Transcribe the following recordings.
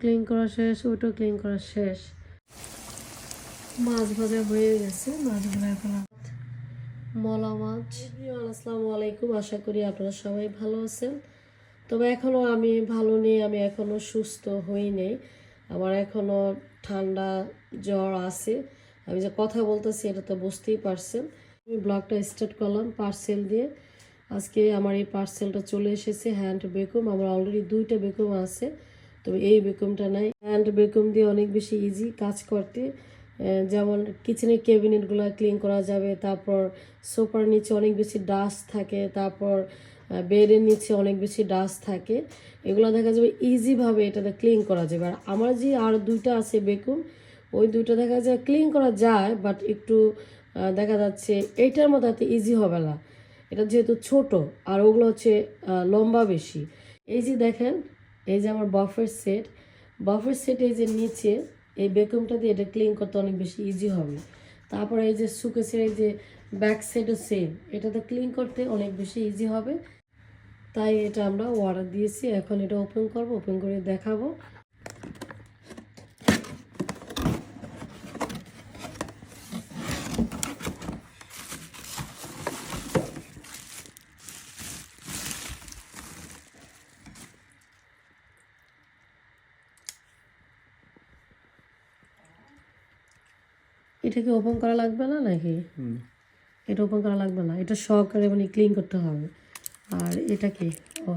Clean করা শেষ ওইটাও ক্লিন করা শেষ। মাছ ভাজা হয়ে গেছে মাছ ভাজা এখন মলা মাছ। আসসালামু আলাইকুম। আশা করি আপনারা সবাই ভালো আছেন। তবে এখনও আমি ভালো নেই, আমি এখনও সুস্থ হই নেই। আমার এখনও ঠান্ডা জ্বর আছে। আমি যে কথা বলতেছি এটা তো বুঝতেই পারছেন। আমি ব্লগটা স্টার্ট করলাম পার্সেল দিয়ে। আজকে আমার এই পার্সেলটা চলে এসেছে হ্যান্ড বেকুম আমার অলরেডি দুইটা বেকুম আছে। তবে এই বেকুমটা নাই। হ্যান্ড বেকুম দিয়ে অনেক বেশি ইজি কাজ করতে। যেমন কিচেনের ক্যাবিনেটগুলো ক্লিন করা যাবে, তারপর সোফার নিচে অনেক বেশি ডাস্ট থাকে, তারপর বেডের নিচে অনেক বেশি ডাস্ট থাকে। এগুলো দেখা যাবে ইজিভাবে এটাতে ক্লিন করা যাবে। আর আমার যে আর দুইটা আছে বেকুম ওই দুইটা দেখা যায় ক্লিন করা যায় বাট একটু দেখা যাচ্ছে এইটার মতো এত ইজি হবে না। এটা যেহেতু ছোট, আর ওগুলো হচ্ছে লম্বা বেশি। এই যে দেখেন এই যে আমার বাফের সেট বাফের সেট এই যে নিচে এই বেকুমটা দিয়ে এটা ক্লিন করতে অনেক বেশি ইজি হবে। তারপরে এই যে সুকেসের এই যে ব্যাক সাইডও সেম এটা তো ক্লিন করতে অনেক বেশি ইজি হবে। তাই এটা আমরা অর্ডার দিয়েছি, এখন এটা ওপেন করব ওপেন করে দেখাবো। এটা কি ওপেন করা লাগবে না নাকি? এটা ওপেন করা লাগবে না। এটা সহকারে মানে ক্লিন করতে হবে। আর এটা কি? ও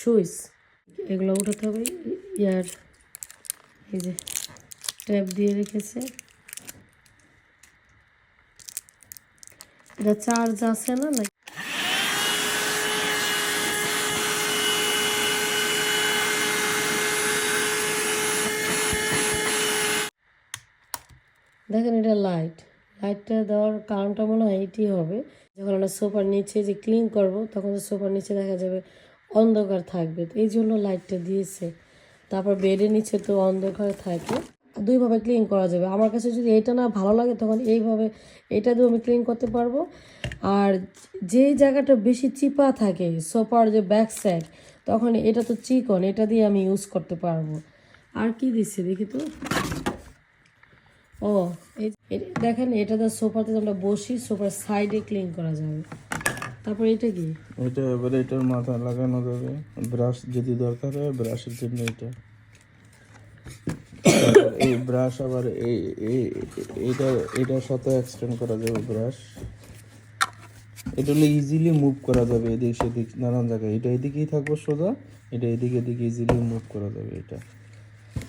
সুইচ এগুলো উঠাতে হবে। ইয়ার এই যে ট্যাপ দিয়ে রেখেছে। এটা চার্জ আছে না দেখেন এটা লাইট লাইটটা দেওয়ার কারণটা মনে হয় এটি হবে। যখন আমরা সোফার নিচে যে ক্লিন করব, তখন তো সোফার নিচে দেখা যাবে অন্ধকার থাকবে। তো এই জন্য লাইটটা দিয়েছে। তারপর বেডের নিচে তো অন্ধকার থাকে। দুইভাবে ক্লিন করা যাবে। আমার কাছে যদি এটা না ভালো লাগে, তখন এইভাবে এটা দিয়ে আমি ক্লিন করতে পারব। আর যেই জায়গাটা বেশি চিপা থাকে, সোফার যে ব্যাক সাইড তখন এটা তো চিকন, এটা দিয়ে আমি ইউজ করতে পারব। আর কি দিচ্ছে দেখি তো। ও দেখেন, এটা তো সোফাতে আমরা বসি, সোফার সাইডে ক্লিন করা যাবে। তারপর এটা কি? এটা এবারে এটার মাথা লাগানো যাবে। ব্রাশ যদি দরকার হয়, ব্রাশের জন্য এটা। এই ব্রাশ আবার এই এটা এটার সাথে এক্সটেন্ড করা যাবে ব্রাশ। এটা হলে ইজিলি মুভ করা যাবে এদিক সেদিক, নানান জায়গায়। এটা এদিকেই থাকব সোজা, এটা এদিকে এদিকে ইজিলি মুভ করা যাবে এটা।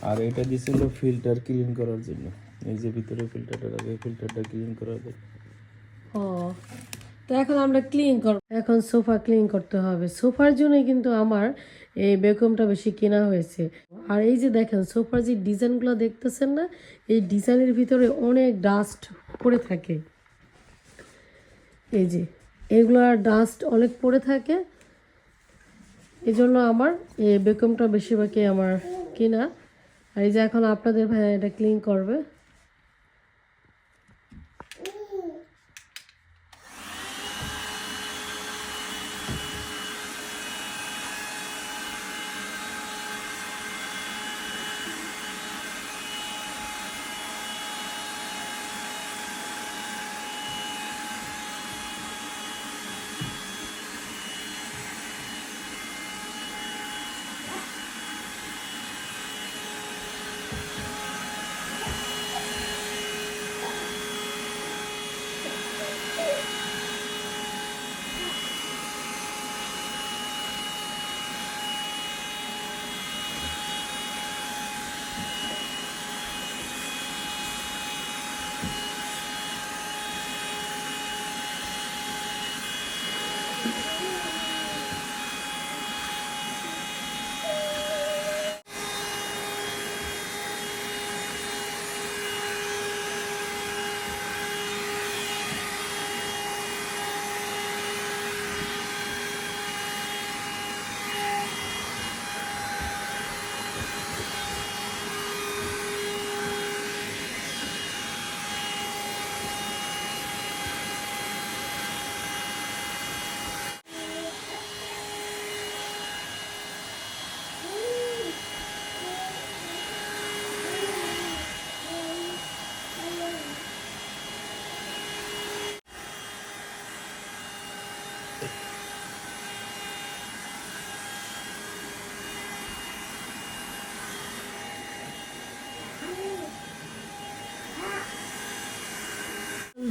আর এটা দিছিল ফিল্টার ক্লিন করার জন্য। এই যে ভিতরে ফিল্টারটা লাগে ফিল্টারটা ক্লিন করা যাবে ও, তো এখন আমরা ক্লিন করব। এখন সোফা ক্লিন করতে হবে। সোফার জন্যই কিন্তু আমার এই বেকমটা বেশি কেনা হয়েছে। আর এই যে দেখেন সোফার যে ডিজাইনগুলো দেখতেছেন না, এই ডিজাইনের ভিতরে অনেক ডাস্ট পড়ে থাকে। এই যে এগুলোর ডাস্ট অনেক পড়ে থাকে। এই আমার এই বেকমটা বেশিরভাগই আমার কেনা। এই যে এখন আপনাদের ভাইয়া এটা ক্লিন করবে।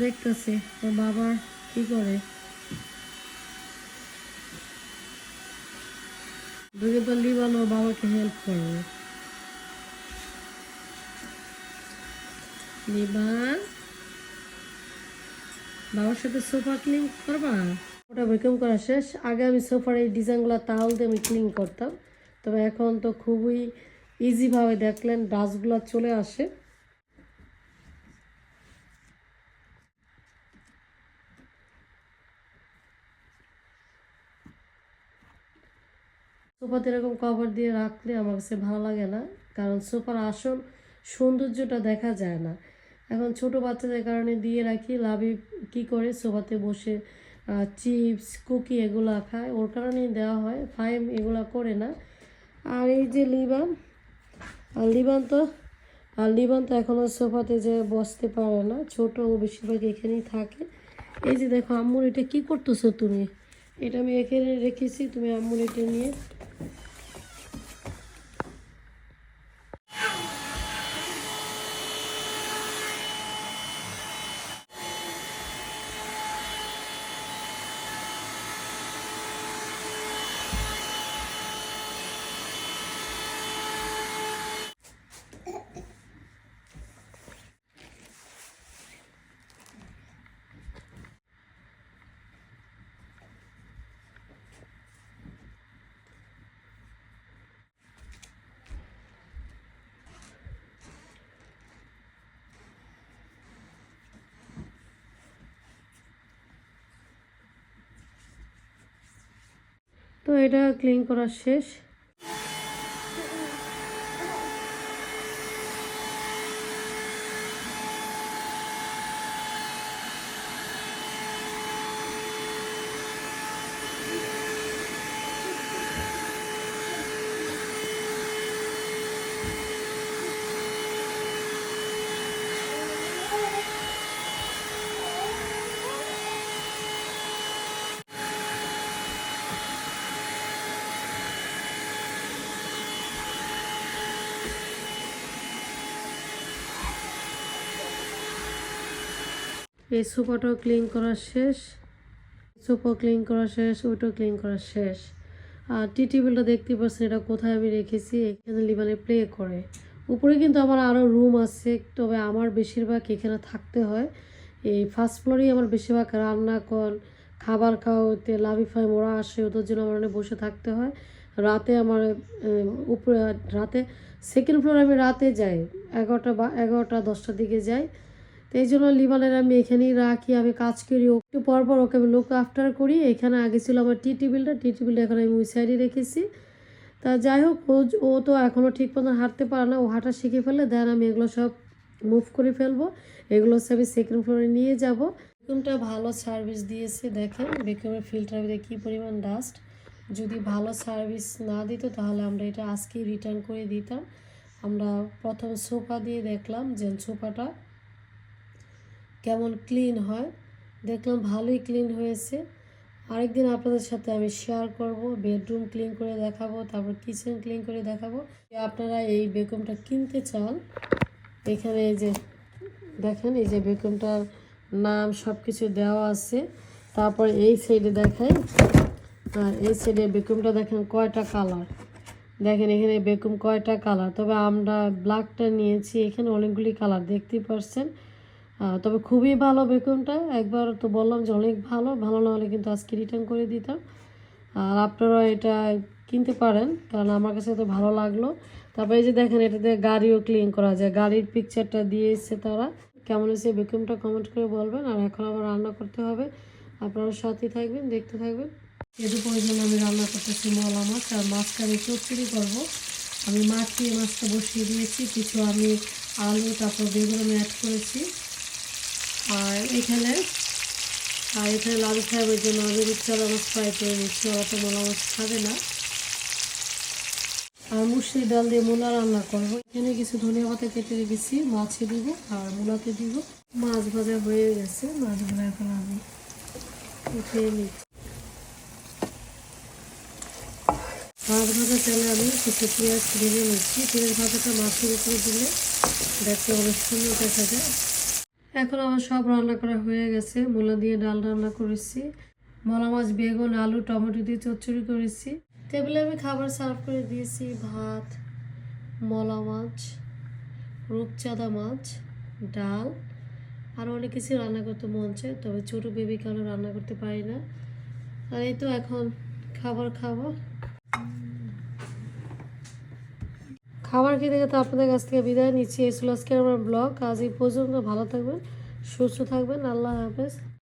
দেখতেছে ওর বাবা কি করে? দুগে তো লিবান ওর বাবাকে হেল্প করবে লিবান? বাবার সাথে সোফা ক্লিন করবা? ওটা ভ্যাকুম করা শেষ। আগে আমি সোফার এই ডিজাইনগুলো তাহল দিয়ে আমি ক্লিন করতাম। তবে এখন তো খুবই ইজিভাবে দেখলেন ডাস্টগুলো চলে আসে। সোফাতে এরকম কভার দিয়ে রাখলে আমার কাছে ভালো লাগে না। কারণ সোফার আসল সৌন্দর্যটা দেখা যায় না। এখন ছোট বাচ্চাদের কারণে দিয়ে রাখি, লাভি কি করে? সোফাতে বসে চিপস, কুকি এগুলো খায়। ওর কারণেই দেওয়া হয়। ফাইম এগুলো করে না। আর এই যে লিবান আর লিবান তো আর লিবান তো এখনও সোফাতে যে বসতে পারে না। ছোট ও বেশিরভাগ এখানেই থাকে। এই যে দেখো, আম্মুর এটা কি করতেছো তুমি? এটা আমি এখানে রেখেছি। তুমি আম্মুর এটা নিয়ে তো এটা ক্লিন করা শেষ। এই সোফাটাও ক্লিন করা শেষ? সোফা ক্লিন করা শেষ ওইটাও ক্লিন করা শেষ। আর টি টেবিলটা দেখতে পাচ্ছেন, এটা কোথায় আমি রেখেছি? এখানে লিবানে প্লে করে। উপরে কিন্তু আমার আরও রুম আছে, তবে আমার বেশিরভাগ এখানে থাকতে হয়। এই ফার্স্ট ফ্লোরেই আমার বেশিরভাগ রান্না কর, খাবার খাওয়াতে লাভিফাই ওরা আসে, ওদের জন্য আমার অনেক বসে থাকতে হয়। রাতে আমার উপরে, রাতে সেকেন্ড ফ্লোরে আমি রাতে যাই, এগারোটা বা, এগারোটা দশটার দিকে যাই। তো এই জন্য লিবানের আমি এখানেই রাখি, আমি কাজ করি। একটু পর পর ওকে আমি লুক আফটার করি। এখানে আগে ছিল আমার টি টেবিলটা টি টেবিলটা এখন আমি ওই সাইডে রেখেছি। তা যাই হোক, ও ও তো এখনও ঠিক মতো হাঁটতে পারে না, ও হাঁটা শিখে ফেলে দেন আমি এগুলো সব মুভ করে ফেলব। এগুলো হচ্ছে আমি সেকেন্ড ফ্লোরে নিয়ে যাব। বেকুমটা ভালো সার্ভিস দিয়েছে, দেখেন বেকুমের ফিল্টার ভিতরে কী পরিমাণ ডাস্ট যদি ভালো সার্ভিস না দিত তাহলে আমরা এটা আজকেই রিটার্ন করে দিতাম। আমরা প্রথম সোফা দিয়ে দেখলাম যে সোফাটা কেমন ক্লিন হয়, দেখলাম ভালোই ক্লিন হয়েছে। আরেকদিন আপনাদের সাথে আমি শেয়ার করব বেডরুম ক্লিন করে দেখাবো, তারপর কিচেন ক্লিন করে দেখাবো। আপনারা এই বেকমটা কিনতে চান, এখানে এই যে দেখেন, এই যে বেকমটার নাম সব কিছু দেওয়া আছে। তারপর এই সাইডে দেখাই আর এই সাইডে বেকমটা দেখেন কয়টা কালার দেখেন এখানে বেকুম কয়টা কালার তবে আমরা ব্ল্যাকটা নিয়েছি, এখানে অনেকগুলি কালার দেখতেই পারছেন। তবে খুবই ভালো বেকুমটা একবার তো বললাম যে অনেক ভালো ভালো না হলে কিন্তু আজকে রিটার্ন করে দিতাম। আর আপনারা এটা কিনতে পারেন, কারণ আমার কাছে তো ভালো লাগল। তারপরে এই যে দেখেন এটাতে গাড়িও ক্লিন করা যায়। গাড়ির পিকচারটা দিয়ে এসছে তারা। কেমন হয়েছে বেকুমটা কমেন্ট করে বলবেন। আর এখন আবার রান্না করতে হবে। আপনারা সাথে থাকবেন, দেখতে থাকবেন। এর জন্য আমি রান্না করতেছি মলা মাছ আর মাছটা আমি চচ্চড়ি করব। আমি মাখিয়ে মাছটা বসিয়ে দিয়েছি। কিছু আমি আলু, তারপর বেগুন আমি অ্যাড করেছি। আর এখানে আর এখানে লাল সাহেবের জন্য আমি মাছ ফ্রাই করে নিচ্ছি, ওরা তো মোলা খাবে না। আর মুসুরি ডাল দিয়ে মূলা রান্না করব। এখানে কিছু ধনিয়া পাতা কেটে রেখেছি মাছে দিব আর মূলাতে দিব। মাছ ভাজা হয়ে গেছে, মাছগুলো এখন আমি উঠিয়ে নিচ্ছি। মাছ ভাজা তেলে আমি কিছু পেঁয়াজ ভেজে নিচ্ছি। পেঁয়াজ ভাজাটা মাছের উপরে দিলে দেখতে অনেক সুন্দর দেখা যায়। এখন আমার সব রান্না করা হয়ে গেছে। মূলা দিয়ে ডাল রান্না করেছি। মলা মাছ, বেগুন, আলু, টমেটো দিয়ে চচ্চড়ি করেছি। টেবিলে আমি খাবার সার্ভ করে দিয়েছি। ভাত, মলা মাছ, রূপচাঁদা মাছ, ডাল, আর অনেক কিছু রান্না করতে মন চায়, তবে ছোটো বেবি কারণে রান্না করতে পারি না? আর এই তো এখন খাবার খাব। খাবার খেতে খেতে আপনাদের কাছ থেকে বিদায় নিচ্ছি। এই ছিল আজকের আমার ব্লগ। আজ এই পর্যন্ত ভালো থাকবেন, সুস্থ থাকবেন। আল্লাহ হাফেজ।